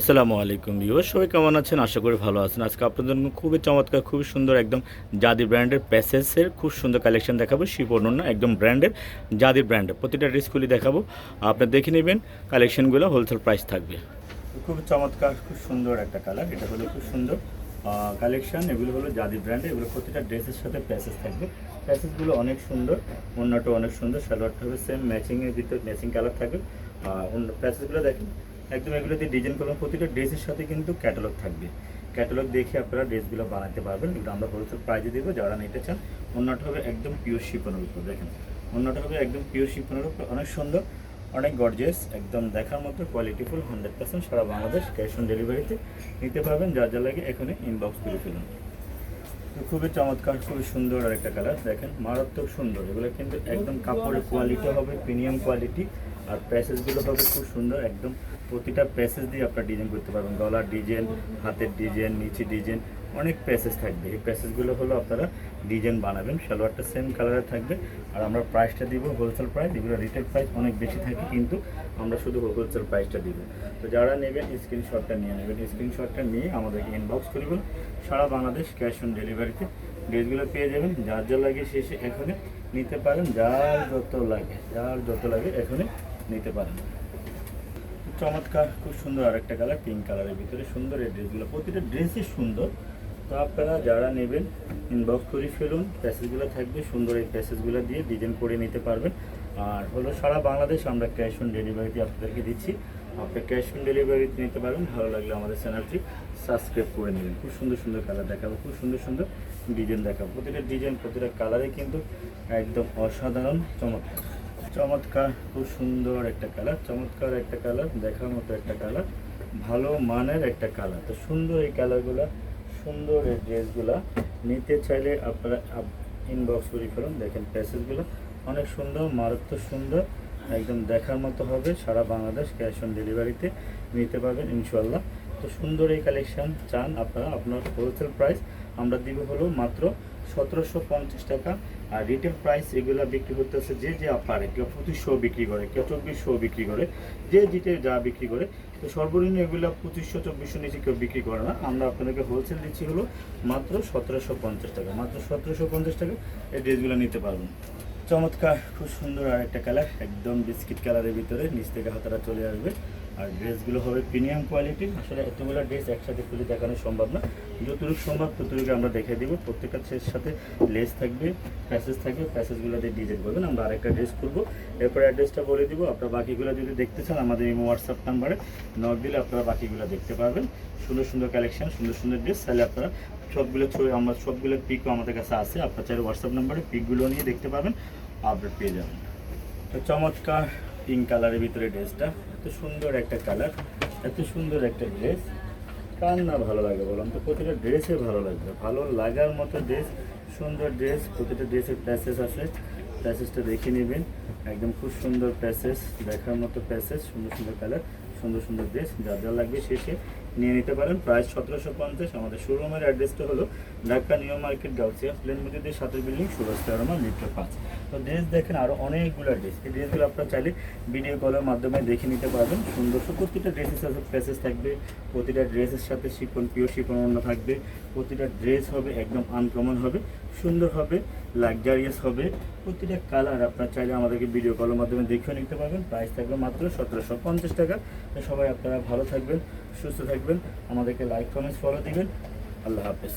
আসসালামু আলাইকুম ভিউয়ার সবাই কেমন আছেন? আশা করি ভালো আছেন। আজকে আপনাদের জন্য খুবই চমৎকার, খুবই সুন্দর একদম জাদি ব্র্যান্ডের প্যাসেজের খুব সুন্দর কালেকশন দেখাবো শিপন না একদম ব্র্যান্ডের জাদি ব্র্যান্ডের। প্রতিটা ড্রেসগুলি দেখাবো। আপনার দেখে নেবেন, কালেকশনগুলো হোলসেল প্রাইস থাকবে। খুব চমৎকার, খুব সুন্দর একটা কালার, এটা হলো খুব সুন্দর কালেকশন, এগুলো হলো জাদি ব্র্যান্ডের এগুলো প্রতিটা ড্রেসের সাথে প্যাসেজ থাকবে। প্যাসেজগুলো অনেক সুন্দর অন্যটা অনেক সুন্দর, সালোয়ারটা হবে সেম ম্যাচিংয়ের ভিতর ম্যাচিং কালার থাকবে। আর অন্য প্যাসেজগুলো দেখেন একদম এগুলোতে ডিজাইন করবেন প্রতিটা ড্রেসের সাথে কিন্তু ক্যাটালগ থাকবে। ক্যাটালগ দেখে আপনারা ড্রেসগুলো বানাতে পারবেন। এগুলো আমরা হোলসেল প্রাইজে দেবো। যারা নিতে চান, অন্যটা হবে একদম পিওর শিপনের উপর, দেখেন। অন্যটা হবে একদম পিওর শিপনের উপর। অনেক সুন্দর, অনেক গর্জিয়াস একদম দেখার মতো কোয়ালিটিফুল হান্ড্রেড পার্সেন্ট সারা বাংলাদেশ ক্যাশ অন ডেলিভারিতে নিতে পারবেন। যা যা লাগে এখানে ইনবক্স করে ফেলুন। তো খুবই চমৎকার, খুবই সুন্দর আর একটা কালার দেখেন, মারাত্মক সুন্দর। এগুলো কিন্তু একদম কাপড়ের কোয়ালিটি হবে প্রিমিয়াম কোয়ালিটি আর প্যাসেজগুলো পাবেন খুব সুন্দর, একদম প্রতিটা প্যাসেজ দিয়ে আপনারা ডিজাইন করতে পারবেন। গলার ডিজাইন হাতের ডিজাইন নিচে ডিজাইন অনেক প্যাসেজ থাকবে। এই প্যাসেজগুলো হলো আপনারা ডিজাইন বানাবেন, সালোয়ারটা সেম কালারে থাকবে। আর আমরা প্রাইসটা দিব হোলসেল প্রাইস এগুলো রিটেল প্রাইস অনেক বেশি থাকে কিন্তু আমরা শুধু হোলসেল প্রাইসটা দিব। তো যারা নেবেন স্ক্রিনশটটা নিয়ে নেবেন। স্ক্রিনশটটা নিয়ে আমাদেরকে ইনবক্স করবেন সারা বাংলাদেশ ক্যাশ অন ডেলিভারিতে ড্রেসগুলো পেয়ে যাবেন। যার যা লাগে শেষে এখানে নিতে পারেন। যার যত লাগে, যার যত লাগে এখানে নিতে পারেন। চমৎকার, খুব সুন্দর আরেকটা কালার পিঙ্ক কালারের ভিতরে সুন্দর এই ড্রেসগুলো প্রতিটা ড্রেসই সুন্দর। তো আপনারা যারা নেবেন ইনবক্স করে ফেলুন প্যাসেজগুলো থাকবে, সুন্দর এই প্যাসেজগুলো দিয়ে ডিজাইন করে নিতে পারবেন। আর হলো সারা বাংলাদেশ আমরা ক্যাশ অন ডেলিভারিতে আপনাদেরকে দিচ্ছি। আপনি ক্যাশ অন ডেলিভারিতে নিতে পারবেন, ভালো লাগলে আমাদের চ্যানেলটি সাবস্ক্রাইব করে নেবেন। খুব সুন্দর সুন্দর কালার দেখাবো, খুব সুন্দর সুন্দর ডিজাইন দেখাবো। প্রতিটা ডিজাইন প্রতিটা কালারে কিন্তু একদম অসাধারণ, চমৎকার। চমৎকার, খুব সুন্দর একটা কালার চমৎকার একটা কালার দেখার মতো একটা কালার ভালো মানের একটা কালার তো সুন্দর এই কালারগুলো সুন্দর এই ড্রেসগুলো। নিতে চাইলে আপনারা ইনবক্স করে ফেলুন দেখেন প্যাসেজগুলো অনেক সুন্দর, মারাত্মক সুন্দর। একদম দেখার মতো হবে, সারা বাংলাদেশ ক্যাশ অন ডেলিভারিতে নিতে পারবেন ইনশাল্লাহ তো সুন্দর এই কালেকশান চান আপনারা আপনার হোলসেল প্রাইস আমরা দিব হলো মাত্র সতেরোশো পঞ্চাশ টাকা। আর রিটেল প্রাইস এগুলো বিক্রি করতেছে যে যে পারে কেউ পঁচিশশো বিক্রি করে, কেউ চব্বিশশো বিক্রি করে, যে যেটা যা বিক্রি করে, তো সর্বনিম্ন এগুলো পঁচিশশো, চব্বিশশো নিচে কেউ বিক্রি করে না। আমরা আপনাদেরকে হোলসেল দিচ্ছি হলো মাত্র সতেরোশো পঞ্চাশ টাকা। মাত্র সতেরোশো পঞ্চাশ টাকা এই ড্রেসগুলো নিতে পারবেন। চমৎকার, খুব সুন্দর আর একটা কালার একদম বিস্কিট কালারের ভিতরে, নিচ থেকে হাতারা চলে আসবে। আর ড্রেসগুলো হবে প্রিমিয়াম কোয়ালিটির আসলে এতগুলো ড্রেস একসাথে খুলে দেখানো সম্ভব না। যতটুকু সম্ভব ততটুকু আমরা দেখে দিব। প্রত্যেকটা ড্রেসের সাথে লেস থাকবে প্যাসেজ থাকবে প্যাসেজগুলো দিয়ে ডিজাইন করবেন। আমরা আরেকটা ড্রেস করব এরপরে অ্যাড্রেসটা বলে দিব। আপনারা বাকিগুলো যদি দেখতে চান, আমাদের এই হোয়াটসঅ্যাপ নাম্বারে নক দিলে আপনারা বাকিগুলো দেখতে পারবেন। সুন্দর সুন্দর কালেকশন সুন্দর সুন্দর ড্রেস তাহলে আপনারা সবগুলো ছবি, আমরা সবগুলো পিকও আমাদের কাছে আছে। আপনার চাইলে হোয়াটসঅ্যাপ নাম্বারে পিকগুলো নিয়ে দেখতে পাবেন আপডেট পেয়ে যাবেন তো চমৎকার পিঙ্ক কালারের ভিতরে ড্রেসটা এত সুন্দর একটা কালার এত সুন্দর একটা ড্রেস কার না ভালো লাগে বললাম তো? প্রতিটা ড্রেসে ভালো লাগবে। ভালো লাগার মতো ড্রেস সুন্দর ড্রেস প্রতিটা ড্রেসের প্যাসেজ আছে। প্যাসেজটা দেখে নেবেন। একদম খুব সুন্দর প্যাসেজ দেখার মতো প্যাসেজ সুন্দর সুন্দর কালার সুন্দর সুন্দর ড্রেস যা যা লাগবে শেষে নিয়ে নিতে পারেন। প্রাইস সতেরোশো পঞ্চাশ। আমাদের শোরুমের অ্যাড্রেসটা হলো ঢাকা নিউ মার্কেট, গাউসিয়া প্লেন মজুদের সাথে বিল্ডিং সুরজ তেরোমা লিফ্ট পাঁচ তো ড্রেস দেখেন আরও অনেকগুলো ড্রেস এই ড্রেসগুলো আপনারা চাইলে ভিডিও কলের মাধ্যমে দেখে নিতে পারবেন। সুন্দর প্রতিটা ড্রেসের সাথে প্যাসেজ থাকবে। প্রতিটা ড্রেসের সাথে শিপন পিওর শিপন অন্য থাকবে। প্রতিটা ড্রেস হবে একদম আনকমন হবে। সুন্দর হবে লাক্সারিয়াস হবে। প্রতিটা কালার আপনার চাইলে আমাদেরকে ভিডিও কলের মাধ্যমে দেখেও নিতে পারবেন। প্রাইস থাকবে মাত্র সতেরোশো পঞ্চাশ টাকা। সবাই আপনারা ভালো থাকবেন, সুস্থ থাকবেন আমাদেরকে লাইক কমেন্টস ফলো দিবেন। আল্লাহ হাফেজ।